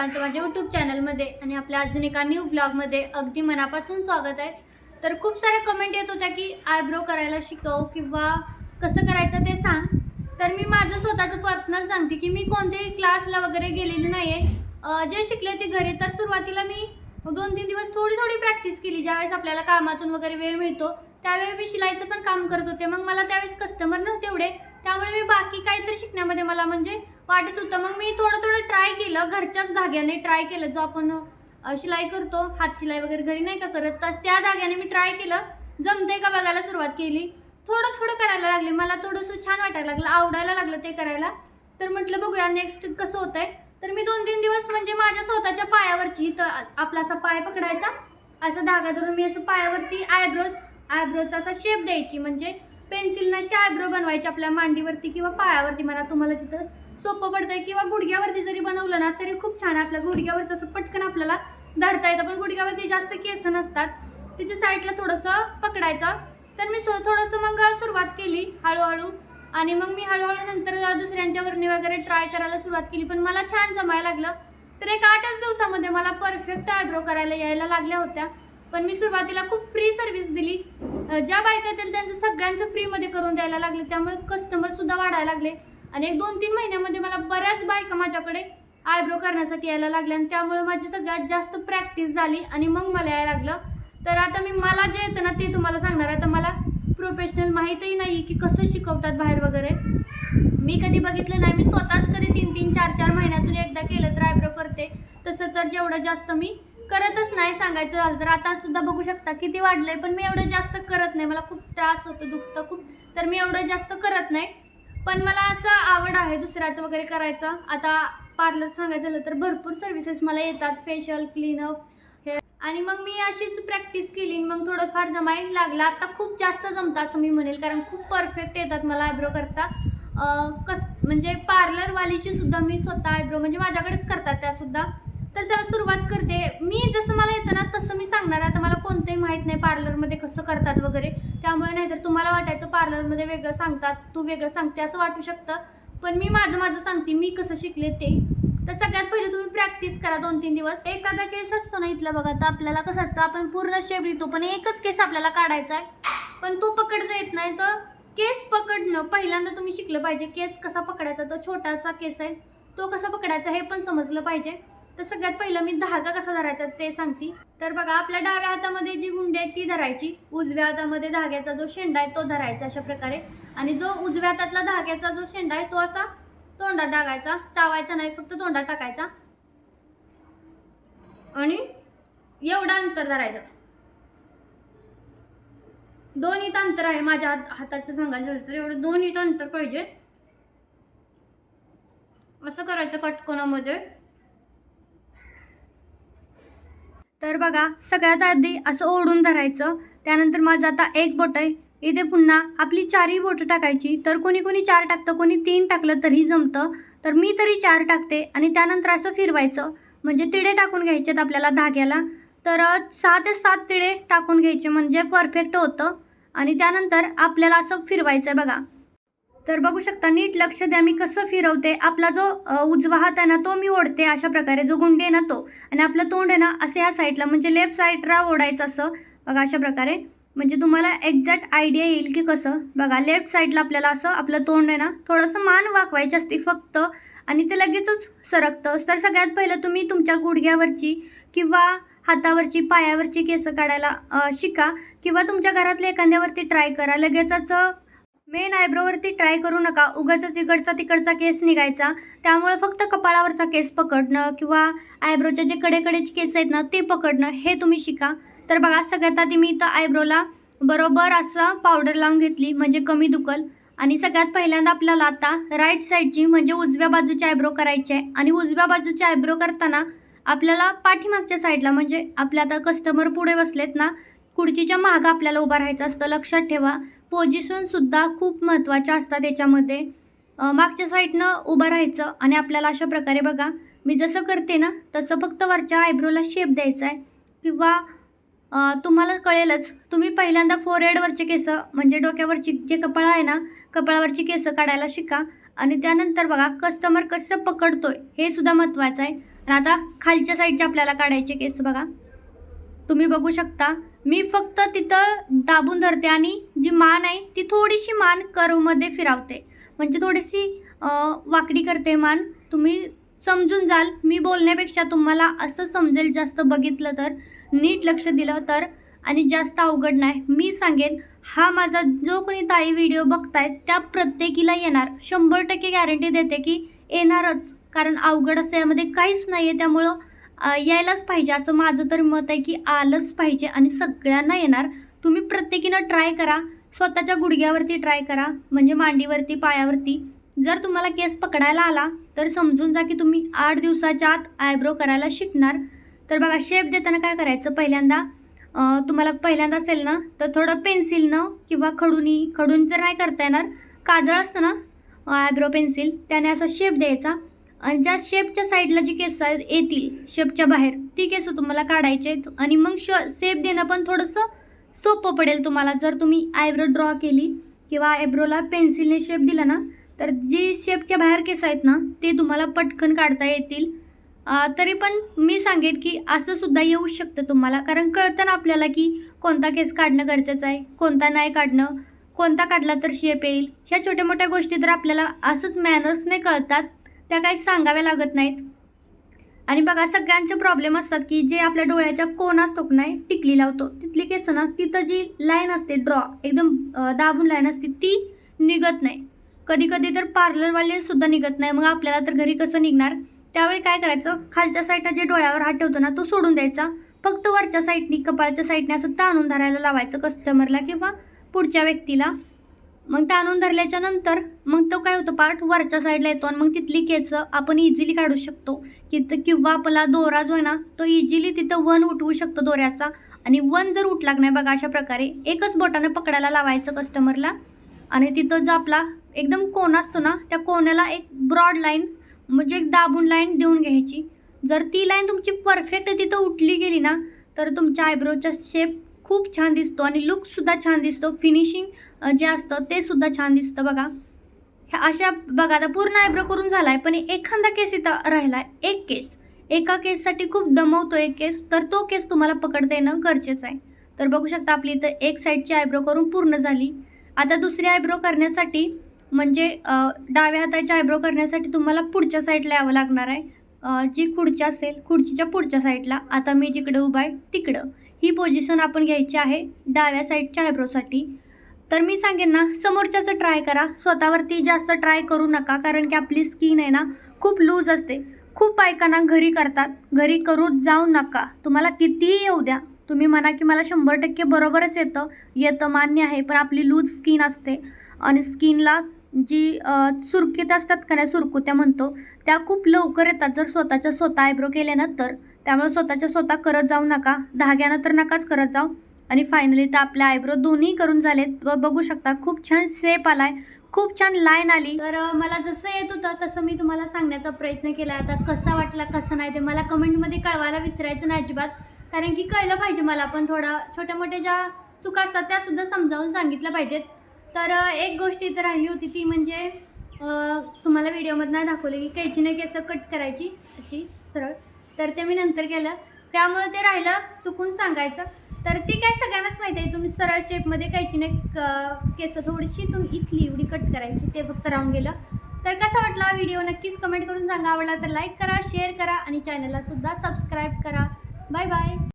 सर्वांचं माझ्या यूट्यूब चॅनलमध्ये आणि आपल्या अजून एका न्यू ब्लॉगमध्ये अगदी मनापासून स्वागत आहे. तर खूप साऱ्या कमेंट येत होत्या की आयब्रो करायला शिकव किंवा कसं करायचं ते सांग. तर मी माझं स्वतःचं पर्सनल सांगते की मी कोणत्याही क्लासला वगैरे गेलेली नाही आहे जे शिकले ते घरी. तर सुरुवातीला मी दोन तीन दिवस थोडी थोडी प्रॅक्टिस केली. ज्यावेळेस आपल्याला कामातून वगैरे वेळ मिळतो त्यावेळी मी शिलाईचं पण काम करत होते. मग मला त्यावेळेस कस्टमर नव्हते एवढे. त्यामुळे मी बाकी काहीतरी शिकण्यामध्ये मला म्हणजे वाटत होतं. मग मी थोडं थोडं ट्राय केलं. घरच्याच धाग्याने ट्राय केलं. जो आपण शिलाई करतो हात शिलाई वगैरे घरी नाही का करत तर त्या धाग्याने मी ट्राय केलं. जमते का बघायला सुरुवात केली. थोडं थोडं करायला लागले. मला थोडंसं छान वाटायला लागलं. आवडायला लागलं ते करायला. तर म्हटलं बघूया नेक्स्ट कसं होतंय. तर मी दोन तीन दिवस म्हणजे माझ्या स्वतःच्या पायावरची इथं आपला असा पाय पकडायचा. असं धागा धरून मी असं पायावरती आयब्रोज आयब्रोचा असा शेप द्यायची. म्हणजे पेन्सिलनं अशी आयब्रो बनवायची आपल्या मांडीवरती किंवा पायावरती म्हणा तुम्हाला जिथं सोपं पडतंय. किंवा गुडघ्यावरती जरी बनवलं ना तरी खूप छान आपल्या गुडघ्यावरचं असं पटकन आपल्याला धरता येतं. पण गुडघ्यावरती जास्त केस नसतात. त्याच्या साईडला थोडंसं पकडायचं. तर मी सो थोडंसं मग सुरुवात केली हळूहळू. आणि मग मी हळूहळू नंतर दुसऱ्यांच्या वरणी वगैरे ट्राय करायला सुरुवात केली. पण मला छान जमायला लागलं. तर एक आठच दिवसामध्ये मला परफेक्ट आयब्रो करायला यायला लागल्या होत्या. पण मी सुरुवातीला खूप फ्री सर्व्हिस दिली. ज्या बायका येतील त्यांचं सगळ्यांचं फ्रीमध्ये करून द्यायला लागले. त्यामुळे कस्टमरसुद्धा वाढायला लागले. आणि एक दोन तीन महिन्यामध्ये मला बऱ्याच बायका माझ्याकडे आयब्रो करण्यासाठी यायला लागल्या आणि त्यामुळे माझी सगळ्यात जास्त प्रॅक्टिस झाली आणि मग मला यायला लागलं. तर आता मी मला जे येतं ना ते तुम्हाला सांगणार आहे. तर मला प्रोफेशनल माहीतही नाही की कसं शिकवतात बाहेर वगैरे. मी कधी बघितलं नाही. मी स्वतःच कधी तीन तीन चार चार महिन्यातून एकदा केलं तर आयब्रो करते. तसं तर जेवढं जास्त मी करतच नाही सांगायचं झालं तर. आता सुद्धा बघू शकता किती वाढलंय पण मी एवढं जास्त करत नाही. मला खूप त्रास होतो दुखतं खूप. तर मी एवढं जास्त करत नाही. पण मला असं आवड आहे दुसऱ्याचं वगैरे करायचं. आता पार्लर सांगायचं झालं तर भरपूर सर्व्हिसेस मला येतात. फेशियल क्लीनअप हे. आणि मग मी अशीच प्रॅक्टिस केली मग थोडंफार जमाय लागलं. आता खूप जास्त जमतं असं मी म्हणेल कारण खूप परफेक्ट येतात मला आयब्रो करता. कस म्हणजे पार्लरवालीची सुद्धा मी स्वतः आयब्रो म्हणजे माझ्याकडेच करतात त्यासुद्धा तर चला सुरुवात करते. मी जसं मला येतं ना तसं मी सांगणार. आहे आता मला कोणतंही माहीत नाही पार्लरमध्ये कसं करतात वगैरे. त्यामुळे नाहीतर तुम्हाला वाटायचं पार्लरमध्ये वेगळं सांगतात तू वेगळं सांगते असं वाटू शकतं. पण मी माझं माझं सांगते मी कसं शिकले ते. तर सगळ्यात पहिले तुम्ही प्रॅक्टिस करा दोन तीन दिवस. एखादा केस असतो ना इथला बघा तर आपल्याला कसं असतं आपण पूर्ण शेप येतो पण एकच केस आपल्याला काढायचा आहे. पण तो पकडता येत नाही तर केस पकडणं पहिल्यांदा तुम्ही शिकलं पाहिजे. केस कसा पकडायचा तो छोटासा केस आहे. तो कसा पकडायचा हे पण समजलं पाहिजे. तर सगळ्यात पहिलं मी धागा कसा धरायचा ते सांगते. तर बघा आपल्या डाव्या हातामध्ये जी गुंडी आहे ती धरायची. उजव्या हातामध्ये धाग्याचा जो शेंडा आहे तो धरायचा अशा प्रकारे. आणि जो उजव्या हातातला धाग्याचा जो शेंडा आहे तो असा तोंडात टाकायचा चावायचा नाही फक्त तोंडात टाकायचा. आणि एवढं अंतर धरायचं. दोन इथं अंतर आहे माझ्या हात हाताचं सांगायचं झालं तर. एवढं दोन इथं अंतर पाहिजे. असं करायचं कटकोणामध्ये तर बघा सगळ्यात आधी असं ओढून धरायचं. त्यानंतर माझं आता एक बोट आहे. इथे पुन्हा आपली चारही बोटं टाकायची. तर कोणी कोणी चार टाकतं कोणी तीन टाकलं तरी जमतं. तर मी तरी चार टाकते आणि त्यानंतर असं फिरवायचं. म्हणजे तिडे टाकून घ्यायचेत आपल्याला धाग्याला. तर सहा ते सात तिडे टाकून घ्यायचे म्हणजे परफेक्ट होतं. आणि त्यानंतर आपल्याला असं फिरवायचं आहे बघा. तर बघू शकता नीट लक्ष द्या मी कसं फिरवते आपला जो उजवा हात आहे ना तो मी ओढते अशा प्रकारे जो गुंडी आहे ना तो. आणि आपलं तोंड आहे ना असं ह्या साईडला म्हणजे लेफ्ट साईडला ओढायचं असं बघा अशा प्रकारे. म्हणजे तुम्हाला एक्झॅक्ट आयडिया येईल की कसं. बघा लेफ्ट साईडला आपल्याला असं आपलं तोंड आहे ना थोडंसं मान वाकवायची असते फक्त. आणि ते लगेचच सरकतं. तर सगळ्यात पहिलं तुम्ही तुमच्या गुडघ्यावरची किंवा हातावरची पायावरची केसं काढायला शिका. किंवा तुमच्या घरातल्या एखाद्यावरती ट्राय करा. लगेचच मेन आयब्रोवरती ट्राय करू नका. उगाचच इकडचा तिकडचा केस निघायचा. त्यामुळे फक्त कपाळावरचा केस पकडणं किंवा आयब्रोच्या जे कडेकडेचे केस आहेत ना ते पकडणं हे तुम्ही शिका. तर बघा सगळ्यात आधी मी इथं आयब्रोला बरोबर असं पावडर लावून घेतली म्हणजे कमी दुखल. आणि सगळ्यात पहिल्यांदा आपल्याला आता राईट साईडची म्हणजे उजव्या बाजूची आयब्रो करायची आहे. आणि उजव्या बाजूची आयब्रो करताना आपल्याला पाठीमागच्या साईडला म्हणजे आपल्या आता कस्टमर पुढे बसलेत ना खुर्चीच्या मागं आपल्याला उभं राहायचं असतं. लक्षात ठेवा. पोझिशनसुद्धा खूप महत्त्वाच्या असतात याच्यामध्ये. मागच्या साईडनं उभं राहायचं आणि आपल्याला अशा प्रकारे बघा मी जसं करते ना तसं फक्त वरच्या आयब्रोला शेप द्यायचा आहे. किंवा तुम्हाला कळेलच तुम्ही पहिल्यांदा फोरहेडवरचे केस म्हणजे डोक्यावरची जे कपाळ आहे ना कपाळावरची केसं काढायला शिका. आणि त्यानंतर बघा कस्टमर कसं पकडतोय हे सुद्धा महत्त्वाचं आहे. आणि आता खालच्या साईडचे आपल्याला काढायचे केस बघा. तुम्ही बघू शकता. मी फक्त तिथं दाबून धरते आणि जी मान आहे ती थोडीशी मान कर्वमध्ये फिरावते. म्हणजे थोडीशी वाकडी करते मान. तुम्ही समजून जाल. मी बोलण्यापेक्षा तुम्हाला असं समजेल जास्त बघितलं तर नीट लक्ष दिलं तर आणि जास्त अवघड नाही. मी सांगेन हा माझा जो कोणी ताई व्हिडिओ बघतायत त्या प्रत्येकीला येणार. शंभर टक्के गॅरंटी देते की येणारच. कारण अवघड असं यामध्ये काहीच नाही आहे त्यामुळं यायलाच पाहिजे. असं माझं तर मत आहे की आलंच पाहिजे आणि सगळ्यांना येणार. तुम्ही प्रत्येकीनं ट्राय करा. स्वतःच्या गुडघ्यावरती ट्राय करा. म्हणजे मांडीवरती पायावरती. जर तुम्हाला केस पकडायला आला तर समजून जा की तुम्ही आठ दिवसाच्या आत आयब्रो करायला शिकणार. तर बघा शेप देताना काय करायचं? पहिल्यांदा तुम्हाला पहिल्यांदा असेल ना तर थोडं पेन्सिलनं किंवा खडूनी खडून जर नाही करता येणार काजळ असतं ना आयब्रो पेन्सिल त्याने असा शेप द्यायचा. आणि ज्या शेपच्या साईडला जी केस आहेत येतील शेपच्या बाहेर ती केस तुम्हाला काढायचे आहेत. आणि मग श शेप देणं पण थोडंसं सोपं पडेल तुम्हाला. जर तुम्ही आयब्रो ड्रॉ केली किंवा आयब्रोला पेन्सिलने शेप दिला ना तर जी शेपच्या बाहेर केस आहेत ना ते तुम्हाला पटकन काढता येतील. तरी पण मी सांगेन की असं सुद्धा येऊ शकतं तुम्हाला. कारण कळतं ना आपल्याला की कोणता केस काढणं गरजेचं आहे कोणता नाही काढणं कोणता काढला तर शेप येईल. ह्या छोट्या मोठ्या गोष्टी तर आपल्याला असंच मॅनर्सने कळतात. त्या काही सांगाव्या लागत नाहीत. आणि बघा सगळ्यांचे प्रॉब्लेम असतात की जे आपल्या डोळ्याच्या कोण असतो नाही टिकली लावतो. तिथली केस ना तिथं जी लाईन असते ड्रॉ एकदम दाबून लाईन असते ती निघत नाही. कधी कधी तर पार्लरवाले सुद्धा निघत नाही. मग आपल्याला तर घरी कसं निघणार? त्यावेळी काय करायचं? खालच्या साईडला जे डोळ्यावर हात ठेवतो ना तो सोडून द्यायचा. फक्त वरच्या साईडनी कपाळच्या साईडने असं ताणून धरायला लावायचं कस्टमरला किंवा पुढच्या व्यक्तीला. मग ताणून धरल्याच्या नंतर मग तो काय होतं पार्ट वरच्या साईडला येतो आणि मग तिथली केच आपण इझिली काढू शकतो. की किंवा आपला दोरा जो आहे ना तो इझिली तिथं वन उठवू शकतो दोऱ्याचा. आणि वन जर उठला नाही बघा अशा प्रकारे एकच बोटानं पकडायला लावायचं कस्टमरला आणि तिथं जो आपला एकदम कोण असतो ना त्या कोण्याला एक ब्रॉड लाईन म्हणजे एक दाबून लाईन देऊन घ्यायची. जर ती लाईन तुमची परफेक्ट तिथं उठली गेली ना तर तुमच्या आयब्रोचा शेप खूप छान दिसतो आणि लुकसुद्धा छान दिसतो. फिनिशिंग जे असतं ते सुद्धा छान दिसतं बघा. ह्या अशा बघा आता पूर्ण आयब्रो करून झाला आहे पण एखादा केस इथं राहिला आहे एक केस एका केससाठी खूप दमवतो एक केस तर तो केस तुम्हाला पकडता येणं गरजेचं आहे. तर बघू शकता आपली इथं एक साईडची आयब्रो करून पूर्ण झाली. आता दुसरी आयब्रो करण्यासाठी म्हणजे डाव्या हाताची आयब्रो करण्यासाठी तुम्हाला पुढच्या साईडला यावं लागणार आहे. जी खुर्ची असेल खुर्चीच्या पुढच्या साईडला आता मी जिकडे उभा आहे तिकडं. ही पोझिशन आपण घ्यायची आहे डाव्या साईडच्या आयब्रोसाठी तर मी सांगेन ना समोरच्याचं ट्राय करा. स्वतःवरती जास्त ट्राय करू नका कारण की आपली स्किन आहे ना खूप लूज असते. खूप बायकांना घरी करतात. घरी करू जाऊ नका. तुम्हाला कितीही येऊ द्या. तुम्ही म्हणा की मला शंभर टक्के बरोबरच येतं. येतं मान्य आहे पण आपली लूज स्किन असते. आणि स्किनला जी सुरकीत असतात का नाही सुरकुत्या म्हणतो त्या खूप लवकर येतात. जर स्वतःच्या स्वतः आयब्रो केले ना तर. त्यामुळे स्वतःच्या स्वतः करत जाऊ नका. धाग्यानं तर नकाच करत जाऊ. आणि फायनली तर आपल्या आयब्रो दोन्ही करून झालेत. व बघू शकता खूप छान सेप आहे खूप छान लाईन आली. तर मला जसं येत होतं तसं मी तुम्हाला सांगण्याचा प्रयत्न केला आता कसा वाटला कसा नाही ते मला कमेंटमध्ये कळवायला विसरायचं नाही अजिबात. कारण की कळलं पाहिजे मला पण थोडं. छोट्या मोठ्या ज्या चुका असतात त्यासुद्धा समजावून सांगितल्या पाहिजेत. तर एक गोष्ट इथं राहिली होती ती म्हणजे अ, तुम्हाला व्हिडिओमध्ये नाही दाखवलं की कैचीने असं कट करायची? अशी सरळ. तर ते मी नंतर केलं. त्यामुळे ते राहिलं चुकून सांगायचं. तर ती काय सगळ्यांनाच माहिती आहे तुम्ही सरळ शेपमध्ये कैचीने क- केस थोडीशी तुम्ही इथली एवढी कट करायची ते फक्त राहून गेलं. तर कसा वाटला हा व्हिडिओ नक्कीच कमेंट करून सांगा. आवडला तर लाईक करा शेअर करा आणि चॅनलला सुद्धा सबस्क्राईब करा. Bye bye